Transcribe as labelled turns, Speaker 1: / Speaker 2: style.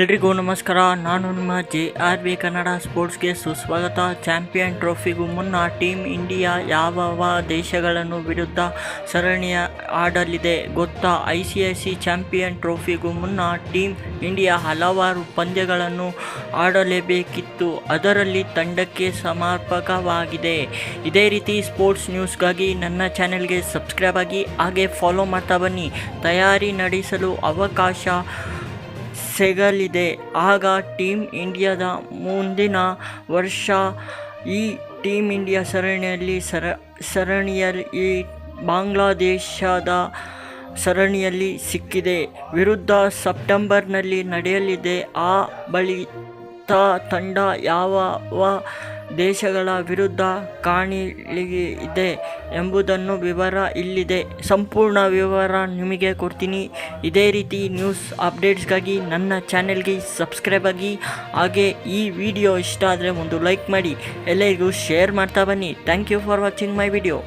Speaker 1: ಎಲ್ರಿಗೂ ನಮಸ್ಕಾರ, ನಾನು ನಿಮ್ಮ ಜೆ ಆರ್ ಬಿ ಕನ್ನಡ ಸ್ಪೋರ್ಟ್ಸ್ಗೆ ಸುಸ್ವಾಗತ. ಚಾಂಪಿಯನ್ ಟ್ರೋಫಿಗೂ ಮುನ್ನ ಟೀಮ್ ಇಂಡಿಯಾ ಯಾವ ದೇಶಗಳನ್ನು ವಿರುದ್ಧ ಸರಣಿಯ ಆಡಲಿದೆ ಗೊತ್ತಾ? I C I C champion ಟ್ರೋಫಿಗೂ ಮುನ್ನ ಟೀಮ್ ಇಂಡಿಯಾ ಹಲವಾರು ಪಂದ್ಯಗಳನ್ನು ಆಡಲೇಬೇಕಿತ್ತು. ಅದರಲ್ಲಿ ತಂಡಕ್ಕೆ ಸಮರ್ಪಕವಾಗಿದೆ. ಇದೇ ರೀತಿ ಸ್ಪೋರ್ಟ್ಸ್ ನ್ಯೂಸ್ಗಾಗಿ ನನ್ನ ಚಾನೆಲ್ಗೆ ಸಬ್ಸ್ಕ್ರೈಬ್ ಆಗಿ ಹಾಗೆ ಫಾಲೋ ಮಾಡ್ತಾ ಬನ್ನಿ. ತಯಾರಿ ನಡೆಸಲು ಅವಕಾಶ ಸಿಗಲಿದೆ. ಆಗ ಟೀಮ್ ಇಂಡಿಯಾದ ಮುಂದಿನ ವರ್ಷ ಈ ಟೀಮ್ ಇಂಡಿಯಾ ಸರಣಿಯಲ್ಲಿ ಸರ, ಸರಣಿಯಲ್ಲಿ ಬಾಂಗ್ಲಾದೇಶದ ಸರಣಿಯಲ್ಲಿ ಸಿಕ್ಕಿದೆ. ವಿರುದ್ಧ ಸೆಪ್ಟೆಂಬರ್ನಲ್ಲಿ ನಡೆಯಲಿದೆ. ಆ ಬಳಿಕ ತಂಡ ಯಾವ ದೇಶಗಳ ವಿರುದ್ಧ ಕಾಣಿಲಿಗಿದೆ ಎಂಬುದನ್ನು ವಿವರ ಇಲ್ಲಿದೆ. ಸಂಪೂರ್ಣ ವಿವರ ನಿಮಗೆ ಕೊಡ್ತೀನಿ. ಇದೇ ರೀತಿ ನ್ಯೂಸ್ ಅಪ್ಡೇಟ್ಸ್ಗಾಗಿ ನನ್ನ ಚಾನೆಲ್ಗೆ ಸಬ್ಸ್ಕ್ರೈಬ್ ಆಗಿ. ಹಾಗೆ ಈ ವಿಡಿಯೋ ಇಷ್ಟ ಆದರೆ ಒಂದು ಲೈಕ್ ಮಾಡಿ. ಎಲ್ಲರಿಗೂ ಶೇರ್ ಮಾಡ್ತಾ ಬನ್ನಿ. Thank you for watching my video.